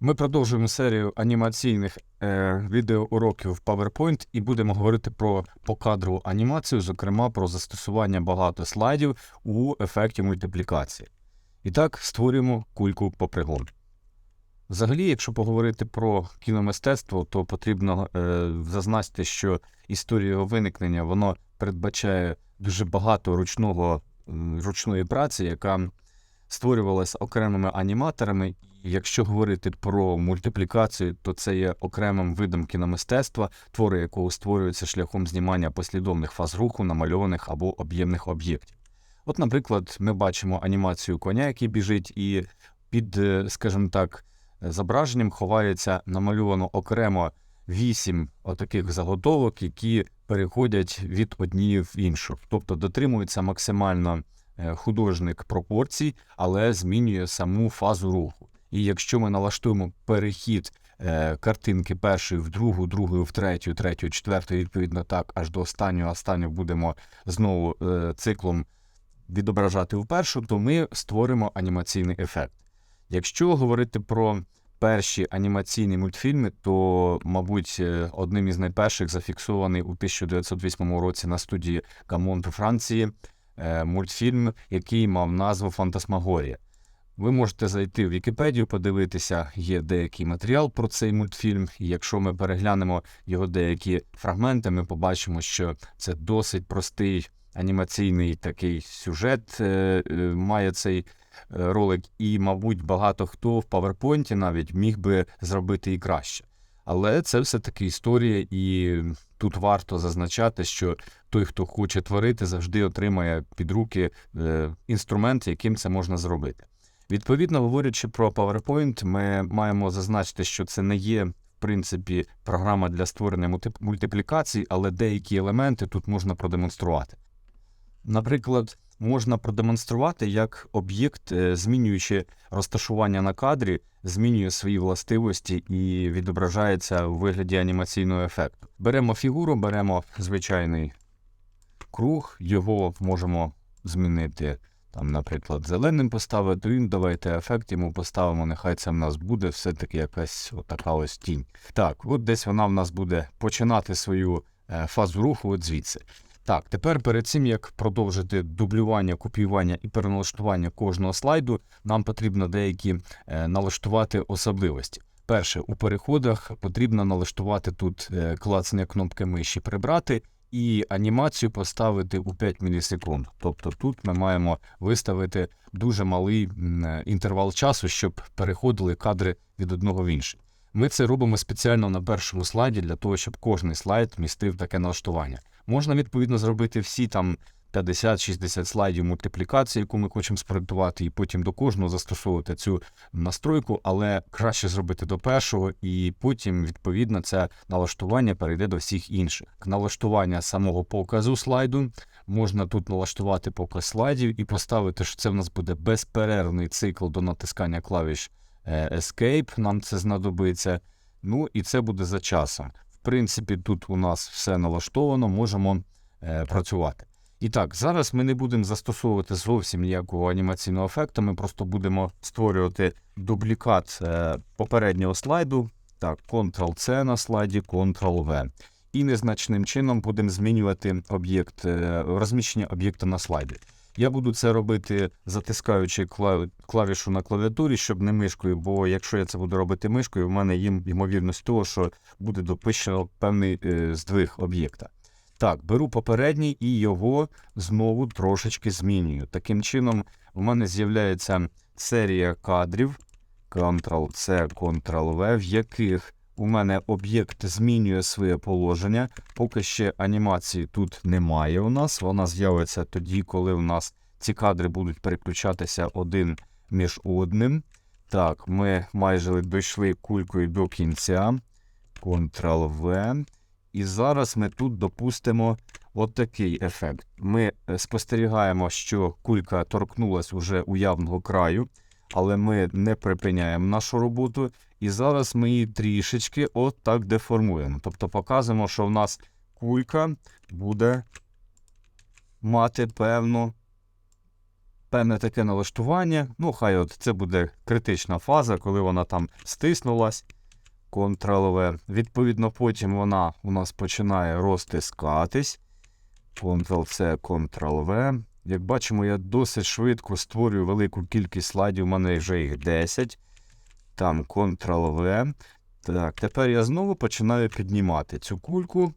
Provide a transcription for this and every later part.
Ми продовжуємо серію анімаційних е, відеоуроків в PowerPoint і будемо говорити про покадрову анімацію, зокрема про застосування багато слайдів у ефекті мультиплікації. І так, створюємо кульку попригон. Взагалі, якщо поговорити про кіномистецтво, то потрібно е, зазначити, що історія його виникнення воно передбачає дуже багато ручного, ручної праці, яка створювалася окремими аніматорами. Якщо говорити про мультиплікацію, то це є окремим видом кіномистецтва, твори якого створюються шляхом знімання послідовних фаз руху, намальованих або об'ємних об'єктів. От, наприклад, ми бачимо анімацію коня, який біжить, і під, е, скажімо так, зображенням ховається намальовано окремо вісім отаких заготовок, які переходять від однієї в іншу, тобто дотримується максимально е, художник пропорцій, але змінює саму фазу руху. І якщо ми налаштуємо перехід е, картинки першої в другу, другої в третю, третю, четверту, відповідно так, аж до останнього, останнього будемо знову е, циклом відображати в першу, то ми створимо анімаційний ефект. Якщо говорити про перші анімаційні мультфільми, то, мабуть, е, одним із найперших зафіксований у 1908 році на студії Камонт у Франції мультфільм, який мав назву Фантасмагорія. Ви можете зайти в Вікіпедію, подивитися, є деякий матеріал про цей мультфільм. І якщо ми переглянемо його деякі фрагменти, ми побачимо, що це досить простий анімаційний такий сюжет е, е, має цей е, ролик, і, мабуть, багато хто в PowerPoint навіть міг би зробити і краще. Але це все-таки історія, і тут варто зазначати, що той, хто хоче творити, завжди отримає під руки інструмент, яким це можна зробити. Відповідно, говорячи про PowerPoint, ми маємо зазначити, що це не є, в принципі, програма для створення мультиплікацій, але деякі елементи тут можна продемонструвати. Наприклад, можна продемонструвати, як об'єкт, е, змінюючи розташування на кадрі, змінює свої властивості і відображається у вигляді анімаційного ефекту. Беремо фігуру, беремо звичайний круг, його можемо змінити. Там, наприклад, зеленим поставити, він давайте ефект йому поставимо, нехай це в нас буде все-таки якась така ось тінь. Так, от десь вона в нас буде починати свою е, фазу руху от звідси. Так, тепер перед цим як продовжити дублювання, копіювання і переналаштування кожного слайду, нам потрібно деякі е, налаштувати особливості. Перше, у переходах потрібно налаштувати тут е, клацання кнопки миші прибрати і анімацію поставити у 5 мілісекунд. Тобто тут ми маємо виставити дуже малий інтервал часу, щоб переходили кадри від одного в інший. Ми це робимо спеціально на першому слайді для того, щоб кожний слайд містив таке налаштування. Можна відповідно зробити всі там 50-60 слайдів мультиплікації, яку ми хочемо спроектувати, і потім до кожного застосовувати цю настройку, але краще зробити до першого, і потім, відповідно, це налаштування перейде до всіх інших. Налаштування самого показу слайду можна тут налаштувати показ слайдів і поставити, що це в нас буде безперервний цикл до натискання клавіш е, Escape. Нам це знадобиться. Ну і це буде за часом. В принципі, тут у нас все налаштовано, можемо е, працювати. І так, зараз ми не будемо застосовувати зовсім ніякого анімаційного ефекту. Ми просто будемо створювати дублікат е, попереднього слайду. Так, Ctrl-C на слайді, Ctrl-V. І незначним чином будемо змінювати об'єкт, е, розміщення об'єкта на слайді. Я буду це робити, затискаючи клавішу на клавіатурі, щоб не мишкою, бо якщо я це буду робити мишкою, в мене є ймовірність того, що буде допущено певний е, здвиг об'єкта. Так, беру попередній і його знову трошечки змінюю. Таким чином, в мене з'являється серія кадрів Ctrl-C, Ctrl-V, в яких у мене об'єкт змінює своє положення. Поки ще анімації тут немає у нас. Вона з'явиться тоді, коли у нас ці кадри будуть переключатися один між одним. Так, ми майже дійшли кулькою до кінця. Ctrl-V. І зараз ми тут допустимо от такий ефект. Ми е, спостерігаємо, що кулька торкнулась уже уявного краю, але ми не припиняємо нашу роботу. І зараз ми її трішечки от так деформуємо. Тобто показуємо, що в нас кулька буде мати певну, певне таке налаштування. Ну, хай от це буде критична фаза, коли вона там стиснулась. Ctrl-V. Відповідно, потім вона у нас починає розтискатись. Ctrl-C, Ctrl-V. Як бачимо, я досить швидко створюю велику кількість слайдів, у мене вже їх 10. Там Ctrl-V. Так, тепер я знову починаю піднімати цю кульку.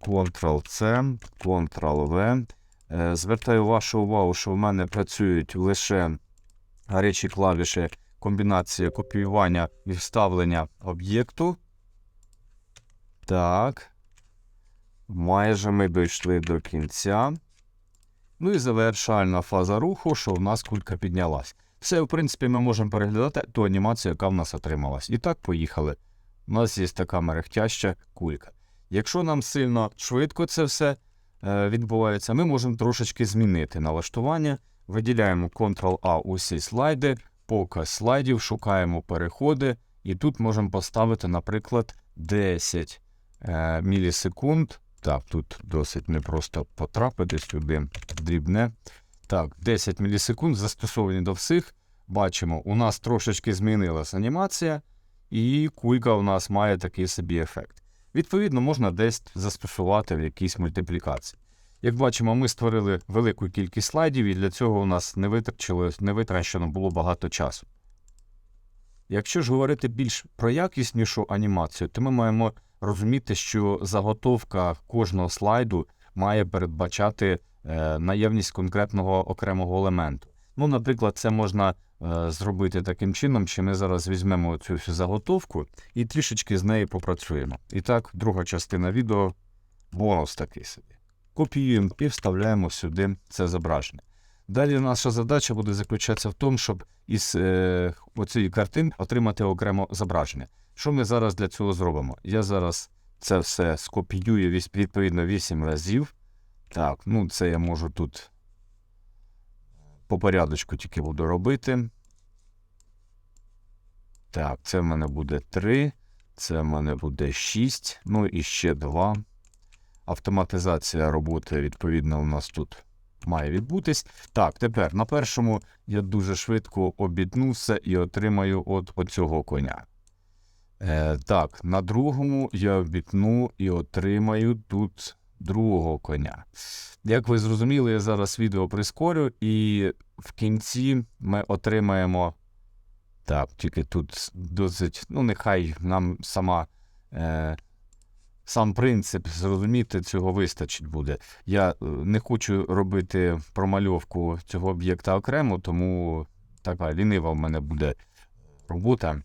Ctrl-C, Ctrl-V. Е, Звертаю вашу увагу, що в мене працюють лише гарячі клавіші комбінація копіювання і вставлення об'єкту. Так. Майже ми дійшли до кінця. Ну і завершальна фаза руху, що в нас кулька піднялась. Все, в принципі, ми можемо переглядати ту анімацію, яка в нас отрималась. І так, поїхали. У нас є така мерехтяща кулька. Якщо нам сильно швидко це все е, відбувається, ми можемо трошечки змінити налаштування. Виділяємо Ctrl-A усі слайди, показ слайдів, шукаємо переходи, і тут можемо поставити, наприклад, 10 е, мілісекунд. Так, тут досить непросто потрапити сюди дрібне. Так, 10 мілісекунд застосовані до всіх. Бачимо, у нас трошечки змінилася анімація, і кулька у нас має такий собі ефект. Відповідно, можна десь застосувати в якійсь мультиплікації. Як бачимо, ми створили велику кількість слайдів, і для цього у нас не витрачило, не витрачено було багато часу. Якщо ж говорити більш про якіснішу анімацію, то ми маємо розуміти, що заготовка кожного слайду має передбачати е, наявність конкретного окремого елементу. Ну, наприклад, це можна е, зробити таким чином, що ми зараз візьмемо цю всю заготовку і трішечки з нею попрацюємо. І так, друга частина відео бонус такий собі. Копіюємо і вставляємо сюди це зображення. Далі наша задача буде заключатися в тому, щоб із е, оцієї картин отримати окремо зображення. Що ми зараз для цього зробимо? Я зараз це все скопіюю відповідно 8 разів. Так, ну це я можу тут по порядочку тільки буду робити. Так, це в мене буде 3, це в мене буде 6, ну і ще 2. Автоматизація роботи, відповідно, у нас тут має відбутись. Так, тепер на першому я дуже швидко обітнуся і отримаю от оцього коня. Е, так, на другому я обітну і отримаю тут другого коня. Як ви зрозуміли, я зараз відео прискорю, і в кінці ми отримаємо. Так, тільки тут досить, ну, нехай нам сама. Е, Сам принцип зрозуміти цього вистачить буде. Я е, не хочу робити промальовку цього об'єкта окремо, тому така лінива в мене буде робота.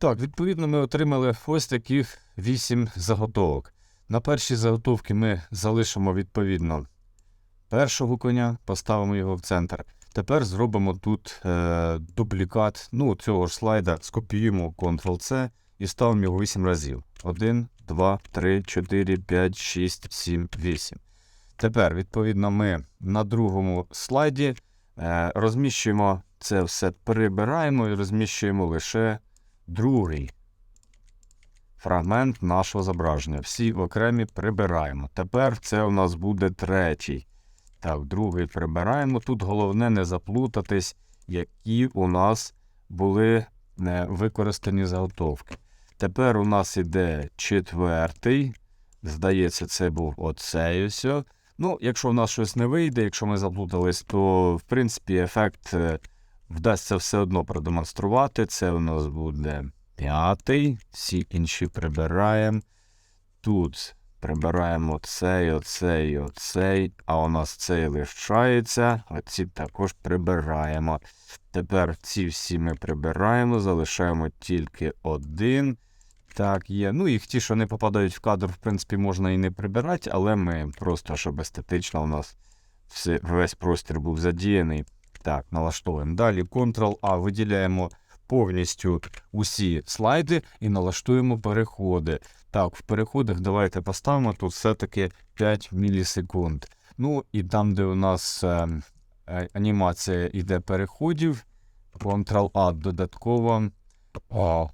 Так, відповідно, ми отримали ось таких 8 заготовок. На перші заготовки ми залишимо відповідно першого коня, поставимо його в центр. Тепер зробимо тут е, дублікат ну, цього ж слайда, скопіюємо Ctrl-C і ставимо його 8 разів. 1, 2, 3, 4, 5, 6, 7, 8. Тепер, відповідно, ми на другому слайді е, розміщуємо це все, прибираємо і розміщуємо лише другий фрагмент нашого зображення. Всі окремі прибираємо. Тепер це у нас буде третій. Так, другий прибираємо. Тут головне не заплутатись, які у нас були не використані заготовки. Тепер у нас іде четвертий. Здається, це був оцей ось. Ну, якщо в нас щось не вийде, якщо ми заплутались, то в принципі ефект е, вдасться все одно продемонструвати. Це у нас буде п'ятий, всі інші прибираємо. Тут прибираємо цей, оцей, оцей, а у нас цей лишається, а ці також прибираємо. Тепер ці всі ми прибираємо, залишаємо тільки один. Так, є. Ну, їх ті, що не попадають в кадр, в принципі, можна і не прибирати, але ми просто, щоб естетично у нас все, весь простір був задіяний. Так, налаштовуємо. Далі Ctrl-A виділяємо повністю усі слайди і налаштуємо переходи. Так, в переходах давайте поставимо тут все-таки 5 мілісекунд. Ну і там, де у нас е, е, анімація йде переходів, Ctrl-A додатково. О,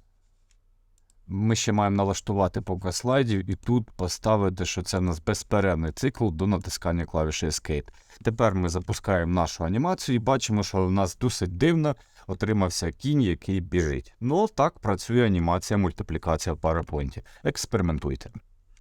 ми ще маємо налаштувати показ слайдів і тут поставити, що це в нас безперервний цикл до натискання клавіші Escape. Тепер ми запускаємо нашу анімацію і бачимо, що в нас досить дивно отримався кінь, який біжить. Ну, так працює анімація мультиплікація в PowerPoint. Експериментуйте.